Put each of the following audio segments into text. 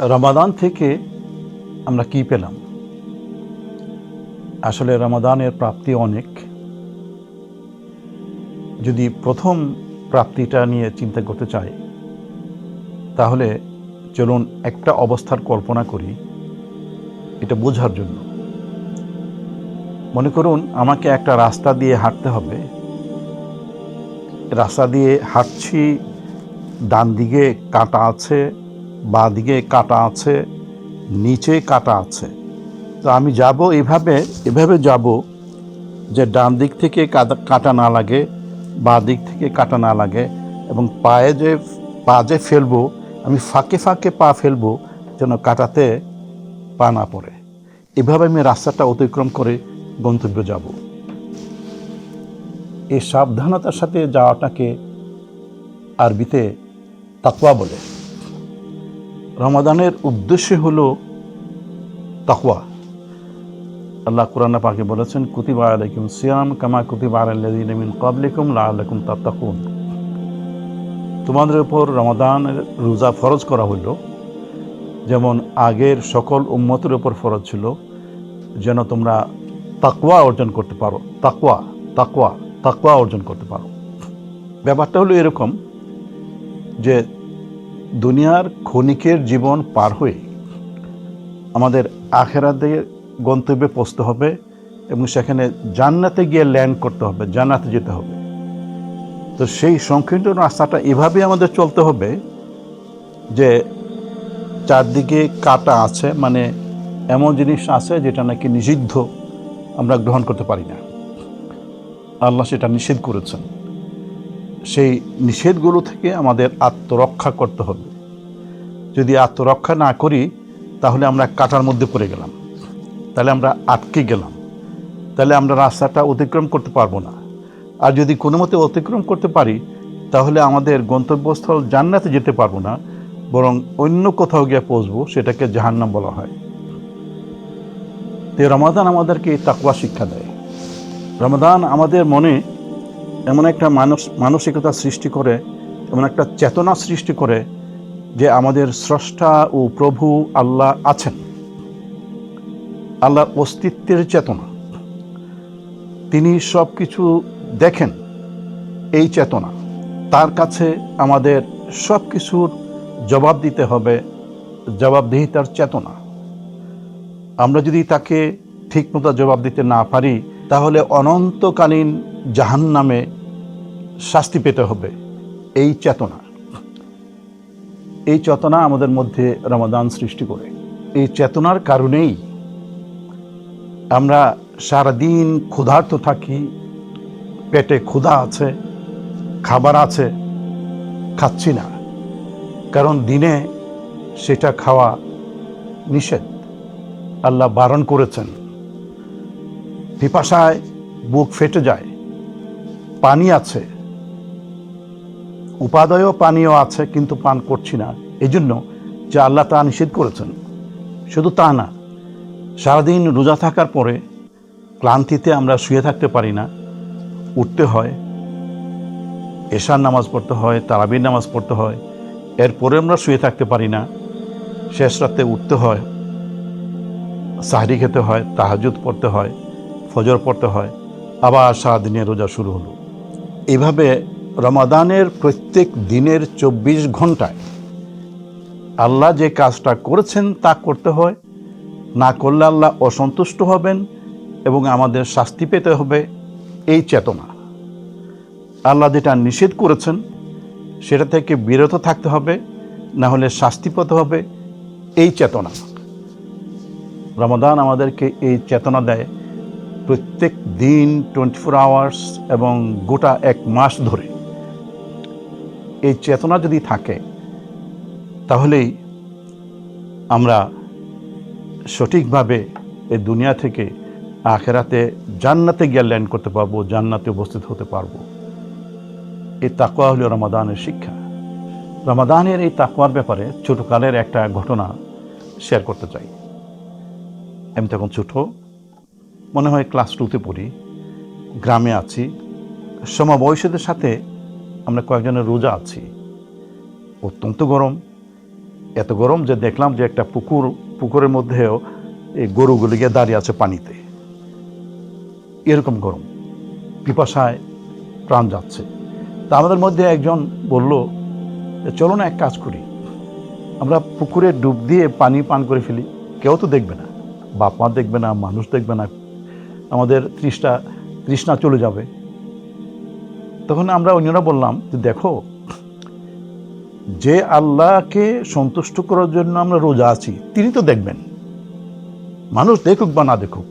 রমাদান থেকে আমরা কি পেলাম? আসলে রমাদানের প্রাপ্তি অনেক। যদি প্রথম প্রাপ্তিটা নিয়ে চিন্তা করতে চাই, তাহলে চলুন একটা অবস্থার কল্পনা করি, এটা বোঝার জন্য। মনে করুন আমাকে একটা রাস্তা দিয়ে হাঁটতে হবে। রাস্তা দিয়ে হাঁটছি ডান দিকে কাটা আছে বাঁ দিকে কাটা আছে, নিচে কাটা আছে। তো আমি যাব এভাবে এভাবে যাব যে ডান দিক থেকে কাটা না লাগে, বাঁ দিক থেকে কাটা না লাগে এবং পায়ে যে, পা যে ফেলব, আমি ফাঁকে ফাঁকে পা ফেলব যেন কাটাতে পা না পড়ে। এভাবে আমি রাস্তাটা অতিক্রম করে গন্তব্যে যাব। এই সাবধানতার সাথে যাওয়াটাকে আরবিতে তাকওয়া বলে। রমাদানের উদ্দেশ্য হলো তাকওয়া। আল্লাহ কোরআন পাকে বলেছেন, কুতিবা আলাইকুম সিয়াম কামা কুতিবা আলাল্লাযিনা মিন ক্বাবলিকুম লাআল্লাকুম তাত্তাকুন। তোমাদের উপর রমাদানের রোজা ফরজ করা হলো যেমন আগের সকল উম্মতের উপর ফরজ ছিল, যেন তোমরা তাকওয়া অর্জন করতে পারো। তাকওয়া তাকওয়া তাকওয়া অর্জন করতে পারো। ব্যাপারটা হলো এরকম যে দুনিয়ার ক্ষণিকের জীবন পার হয়ে আমাদের আখেরাতে গন্তব্যে পৌঁছতে হবে এবং সেখানে জান্নাতে গিয়ে ল্যান্ড করতে হবে, জান্নাতে যেতে হবে। তো সেই সংকীর্ণ রাস্তাটা এভাবে আমাদের চলতে হবে যে চারদিকে কাটা আছে মানে এমন জিনিস আছে যেটা নাকি নিষিদ্ধ আমরা গ্রহণ করতে পারি না। আল্লাহ সেটা নিষেধ করেছেন। সেই নিষেধগুলো থেকে আমাদের আত্মরক্ষা করতে হবে। যদি আত্মরক্ষা না করি, তাহলে আমরা কাটার মধ্যে পড়ে গেলাম। তাহলে আমরা আটকে গেলাম। তাহলে আমরা রাস্তাটা অতিক্রম করতে পারব না। আর যদি কোনো মতে অতিক্রম করতে পারি, তাহলে আমাদের গন্তব্যস্থল জান্নাতে যেতে পারব না, বরং অন্য কোথাও গিয়ে পৌঁছবো, সেটাকে জাহান্নাম বলা হয়। তো রমাদান আমাদেরকে এই তাকওয়া শিক্ষা দেয়। রমাদান আমাদের মনে এমন একটা মানস মানসিকতা সৃষ্টি করে, এমন একটা চেতনা সৃষ্টি করে যে আমাদের স্রষ্টা ও প্রভু আল্লাহ আছেন। আল্লাহর অস্তিত্বের চেতনা। তিনি সব কিছু দেখেন এই চেতনা। তার কাছে আমাদের সব কিছুর জবাব দিতে হবে, জবাবদিহিতার চেতনা। আমরা যদি তাকে ঠিকমতো জবাব দিতে না পারি, তাহলে অনন্তকালীন জাহান্নামে শাস্তি পেতে হবে। এই চেতনা। এই চেতনা আমাদের মধ্যে রমাদান সৃষ্টি করে। এই চেতনার কারণেই আমরা সারাদিন ক্ষুধার্ত থাকি, পেটে ক্ষুধা আছে, খাবার আছে, খাচ্ছি না। কারণ দিনে সেটা খাওয়া নিষেধ। আল্লাহ বারণ করেছেন। পিপাসায় বুক ফেটে যায়, পানি আছে উপাদেয় পানীয় আছে, কিন্তু পান করছি না। এই জন্য যে আল্লাহ তা নিষেধ করেছেন। শুধু তা না, সারাদিন রোজা থাকার পরে ক্লান্তিতে আমরা শুয়ে থাকতে পারি না। উঠতে হয়, এশার নামাজ পড়তে হয়, তারাবির নামাজ পড়তে হয়, এরপরে আমরা শুয়ে থাকতে পারি না। শেষ রাতে উঠতে হয়, সাহরি খেতে হয় তাহাজুদ পড়তে হয়, ফজর পড়তে হয়, আবার সারাদিনের রোজা শুরু হলো। এভাবে রমাদানের প্রত্যেক দিনের চব্বিশ ঘন্টায় আল্লাহ যে কাজটা করেছেন তা করতে হয়। না করলে আল্লাহ অসন্তুষ্ট হবেন এবং আমাদের শাস্তি পেতে হবে এই চেতনা। আল্লাহ যেটা নিষেধ করেছেন, সেটা থেকে বিরত থাকতে হবে, না হলে শাস্তি পেতে হবে এই চেতনা। রমাদান আমাদেরকে এই চেতনা দেয় প্রত্যেক দিন টোয়েন্টি ফোর আওয়ার্স এবং গোটা এক মাস ধরে। এই চেতনা যদি থাকে, তাহলেই আমরা সঠিকভাবে এই দুনিয়া থেকে আখেরাতে জান্নাতে গিয়ে ল্যান্ড করতে পারব, জান্নাতে উপস্থিত হতে পারব। এই তাকুয়া হলো রমাদানের শিক্ষা। রমাদানের এই তাকুয়ার ব্যাপারে ছোটকালের একটা ঘটনা শেয়ার করতে চাই। আমি তখন ছোট, মনে হয় ক্লাস টুতে পড়ি, গ্রামে আছি। সমবয়সীদের সাথে আমরা কয়েকজনের রোজা আছি। অত্যন্ত গরম। এত গরম যে দেখলাম যে একটা পুকুর, পুকুরের মধ্যেও এই গরুগুলি গিয়ে দাঁড়িয়ে আছে পানিতে। এরকম গরম। পিপাসায় প্রাণ যাচ্ছে। তা আমাদের মধ্যে একজন বলল চলো না এক কাজ করি। আমরা পুকুরে ডুব দিয়ে পানি পান করে ফেলি। কেউ তো দেখবে না। বাপ মা দেখবে না, মানুষ দেখবে না। আমাদের তৃষ্ণা তৃষ্ণা চলে যাবে। তখন আমরা অন্যরা বললাম যে দেখো, যে আল্লাহকে সন্তুষ্ট করার জন্য আমরা রোজা আছি, তিনি তো দেখবেন। মানুষ দেখুক বা না দেখুক।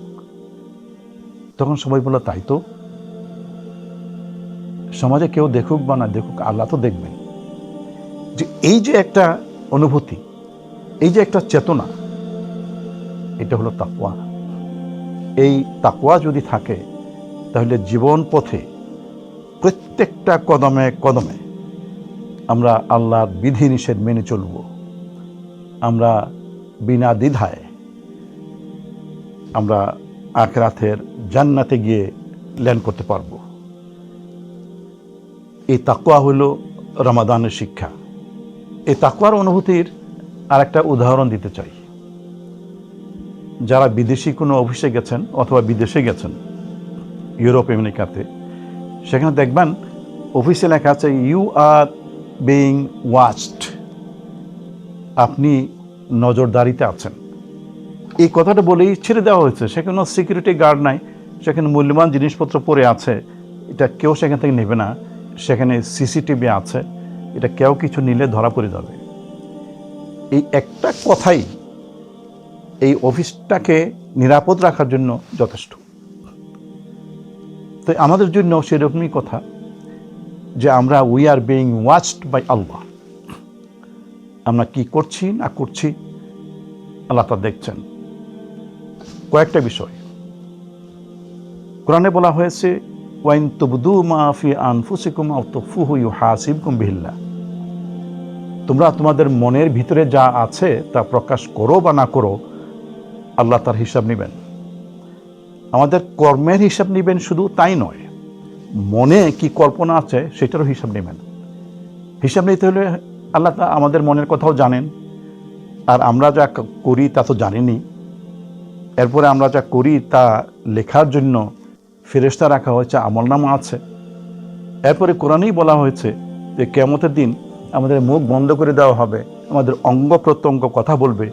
তখন সবাই বলল, তাই তো। সমাজে কেউ দেখুক বা না দেখুক, আল্লাহ তো দেখবেন। যে এই যে একটা অনুভূতি, এই যে একটা চেতনা, এটা হলো তাকুয়া এই তাকুয়া যদি থাকে, তাহলে জীবন পথে প্রত্যেকটা কদমে কদমে আমরা আল্লাহর বিধিনিষেধ মেনে চলব। আমরা বিনা দ্বিধায় আমরা আখরাতের জান্নাতে গিয়ে ল্যান্ড করতে পারব। এই তাকুয়া হইল রমাদানের শিক্ষা। এই তাকুয়ার অনুভূতির আর একটা উদাহরণ দিতে চাই। যারা বিদেশি কোনো অফিসে গেছেন অথবা বিদেশে গেছেন, ইউরোপ আমেরিকাতে সেখানে দেখবেন অফিসে লেখা আছে ইউ আর বিং ওয়াচড আপনি নজরদারিতে আছেন। এই কথাটা বলেই ছেড়ে দেওয়া হয়েছে। সেখানে সিকিউরিটি গার্ড নাই। সেখানে মূল্যবান জিনিসপত্র পড়ে আছে। এটা কেউ সেখান থেকে নেবে না। সেখানে সিসিটিভি আছে। এটা কেউ কিছু নিলে ধরা পড়ে যাবে। এই একটা কথাই এই অফিসটাকে নিরাপদ রাখার জন্য যথেষ্ট। তো আমাদের জন্য সেরকমই কথা যে আমরা we are being watched by Allah আমরা কি করছি, না করছি, আল্লাহ তা দেখছেন। কয়েকটা বিষয়। কোরআনে বলা হয়েছে, ওয়াইন তুবদু মাফি আনফুসিকুম আউতফুহু ইউহাসিবকুম বিল্লাহ তোমরা তোমাদের মনের ভিতরে যা আছে তা প্রকাশ করো বা না করো, আল্লাহ তার হিসাব নেবেন। আমাদের কর্মের হিসাব নেবেন শুধু তাই নয়, মনে কি কল্পনা আছে সেটারও হিসাব নেবেন। হিসাব নিতে হলে আল্লাহ তা আমাদের মনের কথাও জানেন, আর আমরা যা করি তা তো জানেনি এরপরে আমরা যা করি তা লেখার জন্য ফেরেস্তা রাখা হয়েছে আমলনামা আছে। এরপরে কোরআনেই বলা হয়েছে যে কেমতের দিন আমাদের মুখ বন্ধ করে দেওয়া হবে, আমাদের অঙ্গ প্রত্যঙ্গ কথা বলবে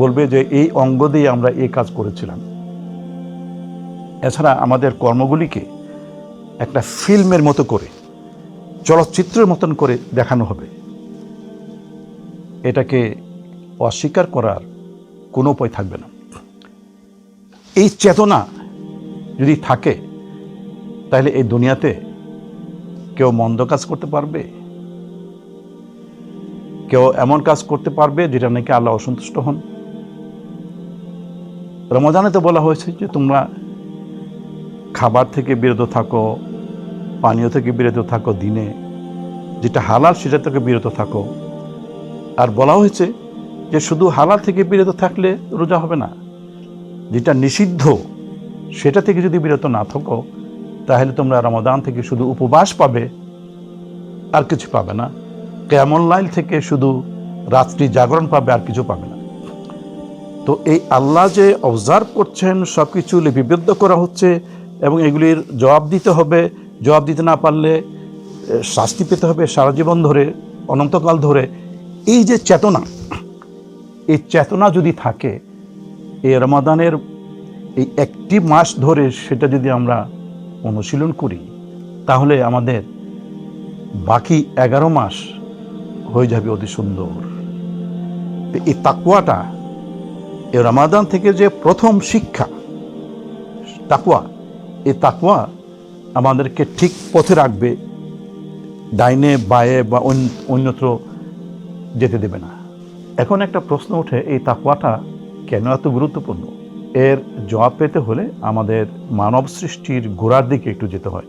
বলবে যে এই অঙ্গ দিয়ে আমরা এই কাজ করেছিলাম। এছাড়া আমাদের কর্মগুলিকে একটা ফিল্মের মতো করে, চলচ্চিত্রের মতন করে দেখানো হবে। এটাকে অস্বীকার করার কোনো উপায় থাকবে না। এই চেতনা যদি থাকে, তাহলে এই দুনিয়াতে কেউ মন্দ কাজ করতে পারবে? কেউ এমন কাজ করতে পারবে যেটা নাকি আল্লাহ অসন্তুষ্ট হন? রমজানে তো বলা হয়েছে যে তোমরা খাবার থেকে বিরত থাকো, পানীয় থেকে বিরত থাকো দিনে। যেটা হালাল, সেটা থেকে বিরত থাকো। আর বলা হয়েছে যে শুধু হালাল থেকে বিরত থাকলে রোজা হবে না। যেটা নিষিদ্ধ, সেটা থেকে যদি বিরত না থাকো, তাহলে তোমরা রমাদান থেকে শুধু উপবাস পাবে, আর কিছু পাবে না। কেমন লাইল থেকে শুধু রাত্রি জাগরণ পাবে, আর কিছু পাবে না। তো এই আল্লাহ যে অবজার্ভ করছেন সব কিছু লিপিবদ্ধ করা হচ্ছে এবং এগুলির জবাব দিতে হবে। জবাব দিতে না পারলে শাস্তি পেতে হবে সারা জীবন ধরে, অনন্তকাল ধরে। এই যে চেতনা, এই চেতনা যদি থাকে, এই রমাদানের এই একটি মাস ধরে সেটা যদি আমরা অনুশীলন করি, তাহলে আমাদের বাকি এগারো মাস হয়ে যাবে অতি সুন্দর। এই তাকুয়াটা, এই রমাদান থেকে যে প্রথম শিক্ষা, তাকুয়া এই তাকুয়া আমাদেরকে ঠিক পথে রাখবে, ডাইনে, বায়ে বা অন্য- অন্যত্র যেতে দেবে না। এখন একটা প্রশ্ন ওঠে, এই তাকুয়াটা কেন এত গুরুত্বপূর্ণ? এর জবাব পেতে হলে আমাদের মানব সৃষ্টির গোড়ার দিকে একটু যেতে হয়।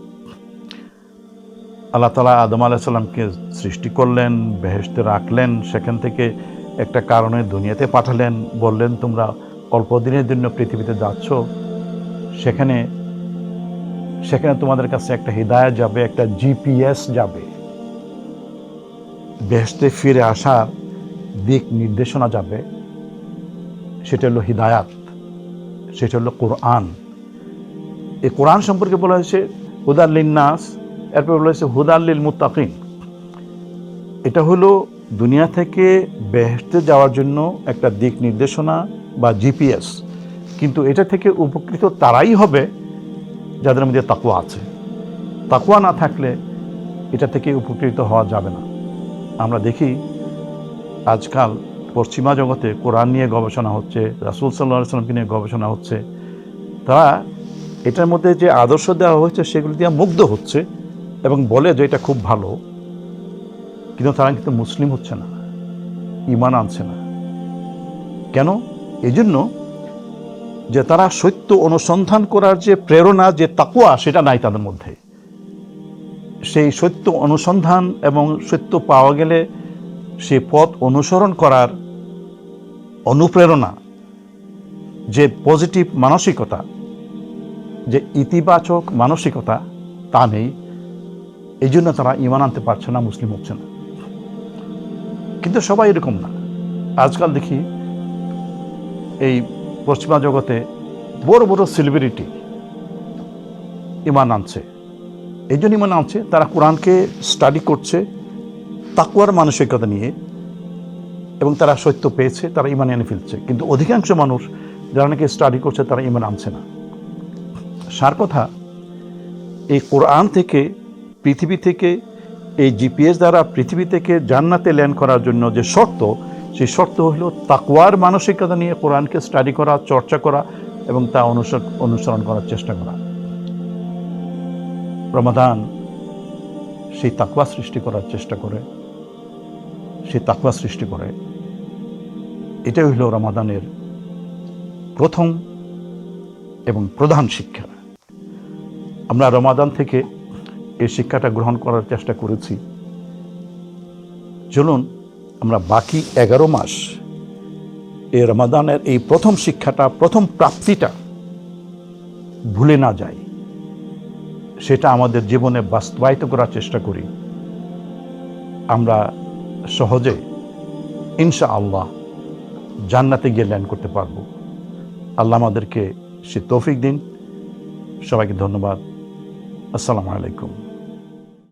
আল্লাহ তালা আদম আলাহিসাল্লামকে সৃষ্টি করলেন, বেহেশতে রাখলেন, সেখান থেকে একটা কারণে দুনিয়াতে পাঠালেন, বললেন, তোমরা অল্প দিনের জন্য পৃথিবীতে যাচ্ছ, সেখানে সেখানে তোমাদের কাছে একটা হৃদায়ত যাবে, একটা জিপিএস যাবে। বেহেশতে ফিরে আসার দিক নির্দেশনা যাবে, সেটা হলো হিদায়াত, সেটা হলো কোরআন। এই কোরআন সম্পর্কে বলা হয়েছে হুদাল্লিন নাস এরপর বলা হয়েছে হুদাল্লিল মুত্তাকিন এটা হলো দুনিয়া থেকে বেহেস্তে যাওয়ার জন্য একটা দিক নির্দেশনা বা জিপিএস কিন্তু এটা থেকে উপকৃত তারাই হবে যাদের মধ্যে তাকুয়া আছে। তাকুয়া না থাকলে এটা থেকে উপকৃত হওয়া যাবে না। আমরা দেখি আজকাল পশ্চিমা জগতে কোরআন নিয়ে গবেষণা হচ্ছে, রাসুল সাল্লাহ সাল্লামকে নিয়ে গবেষণা হচ্ছে। তারা এটার মধ্যে যে আদর্শ দেওয়া হয়েছে সেগুলি দিয়ে মুগ্ধ হচ্ছে এবং বলে যে এটা খুব ভালো। কিন্তু তারা কিন্তু মুসলিম হচ্ছে না ইমান আনছে না। কেন? এই জন্য যে তারা সত্য অনুসন্ধান করার যে প্রেরণা, যে তাকুয়া, সেটা নাই তাদের মধ্যে। সেই সত্য অনুসন্ধান এবং সত্য পাওয়া গেলে সে পথ অনুসরণ করার অনুপ্রেরণা, যে পজিটিভ মানসিকতা, যে ইতিবাচক মানসিকতা, তা নেই। এই জন্য তারা ইমান আনতে পারছে না, মুসলিম হচ্ছে না। কিন্তু সবাই এরকম না। আজকাল দেখি এই পশ্চিমা জগতে বড় বড় সেলিব্রিটি ইমান আনছে। এই জন্য ইমান আনছে, তারা কোরআনকে স্টাডি করছে তাকুয়ার মানসিকতা নিয়ে, এবং তারা সত্য পেয়েছে, তারা ইমান এনে ফেলছে। কিন্তু অধিকাংশ মানুষ যারা নাকি স্টাডি করছে, তারা ইমান আনছে না। সার কথা, এই কোরআন থেকে, পৃথিবী থেকে, এই জিপিএস দ্বারা পৃথিবী থেকে জান্নাতে ল্যান্ড করার জন্য যে শর্ত সেই শর্ত হলো তাকুয়ার মানসিকতা নিয়ে কোরআনকে স্টাডি করা, চর্চা করা এবং তা অনুসরণ অনুসরণ করার চেষ্টা করা। রমাদান সেই তাকুয়া সৃষ্টি করার চেষ্টা করে। সেই তাকুয়া সৃষ্টি করে। এটাই হইল রমাদানের প্রথম এবং প্রধান শিক্ষা। আমরা রমাদান থেকে এই শিক্ষাটা গ্রহণ করার চেষ্টা করেছি। চলুন আমরা বাকি এগারো মাস এই রমাদানের এই প্রথম শিক্ষাটা, প্রথম প্রাপ্তিটা ভুলে না যাই। সেটা আমাদের জীবনে বাস্তবায়িত করার চেষ্টা করি। আমরা সহজে ইনশা আল্লাহ জান্নাতে গিয়ে ল্যান্ড করতে পারব। আল্লাহ আমাদেরকে সে তৌফিক দিন। সবাইকে ধন্যবাদ। আসসালামু আলাইকুম।